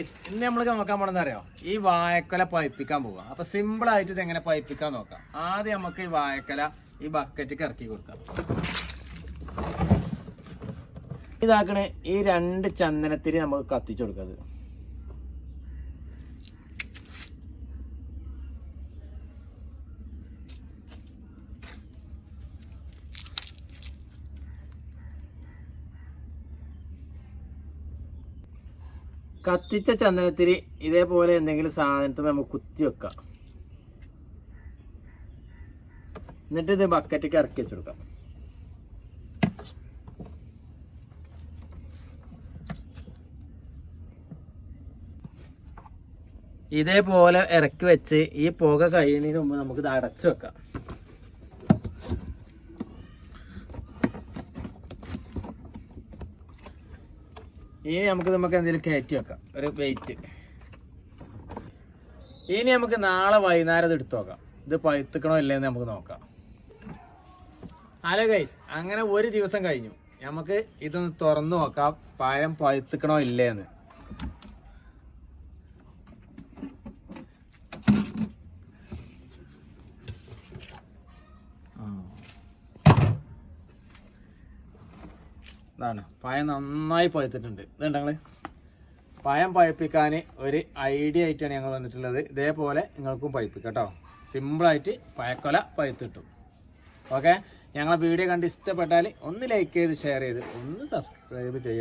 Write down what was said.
ഇന്ന് നമ്മൾ നോക്കാൻ പോണെന്ന് അറിയോ? ഈ വായക്കല പഴിപ്പിക്കാൻ പോവാം. അപ്പൊ സിമ്പിൾ ആയിട്ട് ഇത് എങ്ങനെ പഴിപ്പിക്കാൻ നോക്കാം. ആദ്യം നമുക്ക് ഈ വായക്കല ഈ ബക്കറ്റ് ഇറക്കി കൊടുക്കാം. ഇതാക്കണേ ഈ രണ്ട് ചന്ദനത്തിരി നമുക്ക് കത്തിച്ചു കൊടുക്കത് കത്തിച്ച ചന്ദനത്തിരി ഇതേപോലെ എന്തെങ്കിലും സാധനത്തിൽ നമുക്ക് കുത്തി വെക്കാം. എന്നിട്ട് ഇത് ബക്കറ്റിക്ക് ഇറക്കി വെച്ചെടുക്കാം. ഇതേപോലെ ഇറക്കി വെച്ച് ഈ പുക കഴിയുന്നതിന് മുമ്പ് നമുക്ക് ഇത് അടച്ചു വെക്കാം. ഇനി നമുക്ക് നമുക്ക് എന്തെങ്കിലും കയറ്റി വെക്കാം. ഒരു വെയിറ്റ് ഇനി നമുക്ക് നാളെ വൈകുന്നേരം ഇത് എടുത്തു നോക്കാം. ഇത് പഴുത്തുക്കണോ ഇല്ലേന്ന് നമുക്ക് നോക്കാം. ഹലോ ഗൈസ് അങ്ങനെ ഒരു ദിവസം കഴിഞ്ഞു. നമുക്ക് ഇതൊന്ന് തുറന്നു നോക്കാം. പഴം പഴുത്തുക്കണോ ഇല്ലേന്ന്. ഇതാണ്. പഴം നന്നായി പഴുത്തിട്ടുണ്ട്. ഇതുണ്ട് പായം പഴം പഴുപ്പിക്കാൻ ഒരു ഐഡിയ ആയിട്ടാണ് ഞങ്ങൾ വന്നിട്ടുള്ളത്. ഇതേപോലെ നിങ്ങൾക്കും പഴുപ്പിക്കാം കേട്ടോ. സിമ്പിളായിട്ട് പഴക്കൊല പഴുത്തിട്ടു ഓക്കെ ഞങ്ങളെ വീഡിയോ കണ്ട് ഇഷ്ടപ്പെട്ടാൽ ഒന്ന് ലൈക്ക് ചെയ്ത് ഷെയർ ചെയ്ത് ഒന്ന് സബ്സ്ക്രൈബ് ചെയ്യുക